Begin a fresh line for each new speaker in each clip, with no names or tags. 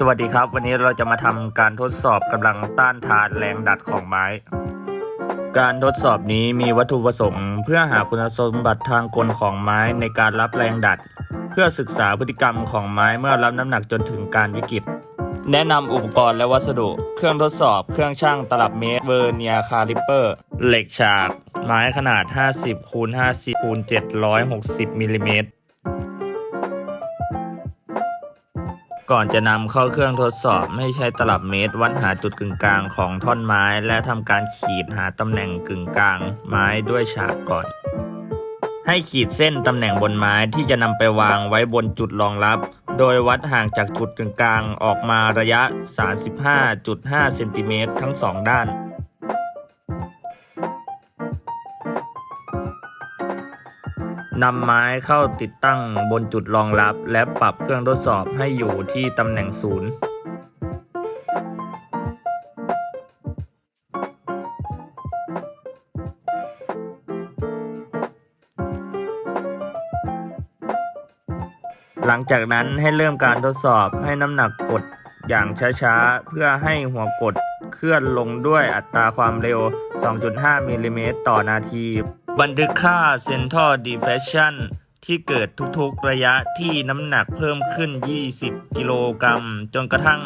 สวัสดีครับ วันนี้เราจะมาทำการทดสอบกำลังต้านทานแรงดัดของไม้ การทดสอบนี้มีวัตถุประสงค์ เพื่อหาคุณสมบัติทางกลของไม้ในการรับแรงดัด เพื่อศึกษาพฤติกรรมของไม้เมื่อรับน้ำหนักจนถึงการวิกฤต แนะนำอุปกรณ์และวัสดุ เครื่องทดสอบ เครื่องช่างตลับเมตรเวอร์เนียคาลิปเปอร์ เหล็กฉาก ไม้ขนาด 50 คูณ 50 คูณ 760มิลลิเมตร ก่อนจะนำเข้าเครื่องทดสอบให้ใช้ตลับเมตร วัดหาจุดกึ่งกลางของท่อนไม้ และทำการขีดหาตำแหน่งกึ่งกลางไม้ด้วยฉากก่อน ให้ขีดเส้นตำแหน่งบนไม้ที่จะนำไปวางไว้บนจุดรองรับ โดยวัดห่างจากจุดกึ่งกลางออกมาระยะ 35.5เซนติเมตรทั้งสองด้าน นำไม้เข้าติดตั้งบนจุดรองรับ และปรับเครื่องทดสอบให้อยู่ที่ตำแหน่งศูนย์หลังจากนั้นให้เริ่มการทดสอบให้น้ำหนักกด อย่างช้าๆ เพื่อให้หัวกดเคลื่อนลงด้วยอัตราความเร็ว 2.5มิลลิเมตรต่อนาที บันทึกค่า Center Deflection ที่เกิดทุกๆระยะที่น้ำหนักเพิ่มขึ้น 20 กิโลกรัม จนกระทั่ง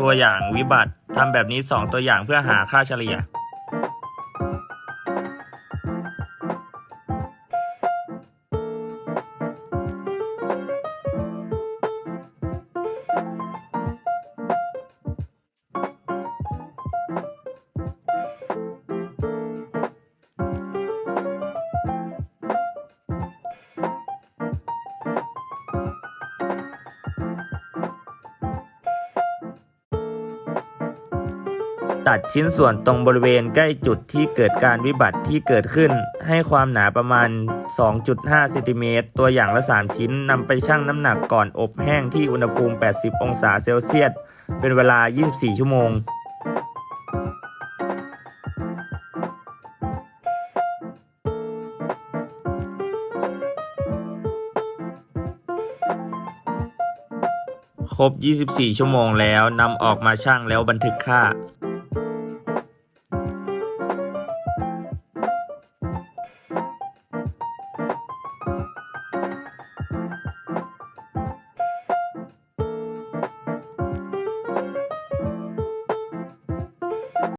ตัวอย่างวิบัติทำแบบนี้ 2 ตัวอย่างเพื่อหาค่าเฉลี่ย ตัดชิ้นส่วนตรงบริเวณใกล้จุดที่เกิดการวิบัติที่เกิดขึ้น ให้ความหนาประมาณ 2.5เซนติเมตรตัวอย่างละ 3 ชิ้นนำไปชั่งน้ำหนักก่อนอบแห้งที่อุณหภูมิ 80 องศาเซลเซียส เป็นเวลา 24 ชั่วโมงครบ 24 ชั่วโมงแล้วนำออกมาชั่งแล้วบันทึกค่า